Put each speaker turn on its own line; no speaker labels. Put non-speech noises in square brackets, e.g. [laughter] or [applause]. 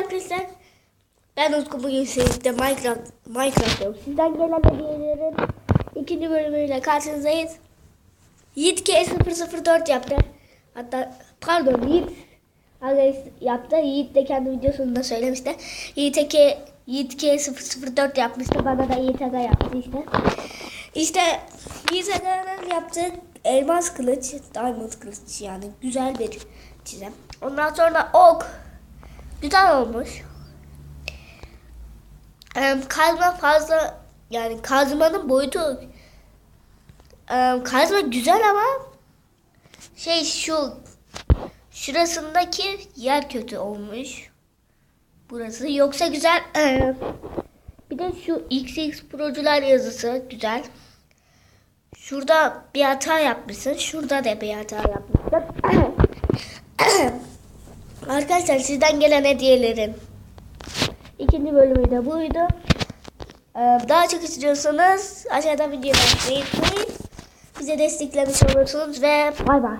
arkadaşlar. Ben Utku bugün sizde Minecraft Minecraft. Sizden gelen hediyelerin ikinci bölümüyle karşınızdayız. Yiğit K004 yaptı. Hatta pardon Yiğit Alex yaptı. Yiğit de kendi videosunda söylemişti. Yiğit K Yiğit K004 yapmıştı. Bana da Yiğit Aga yaptı işte. İşte Yiğit Aga'nın yaptığı elmas kılıç, diamond kılıç yani güzel bir çizim. Ondan sonra ok. Güzel olmuş. Em, kazma fazla yani kazmanın boyutu em, kazma güzel ama şey şu şurasındaki yer kötü olmuş. Burası yoksa güzel. Em, bir de şu XX Procular yazısı güzel. Şurada bir hata yapmışsın. Şurada da bir hata yapmışsın. [clears throat] Arkadaşlar sizden gelen hediyelerin ikinci bölümü de buydu. Ee, Daha çok istiyorsanız aşağıdan videoyu beğenmeyi unutmayın. Bize desteklemiş olursunuz ve bay bay.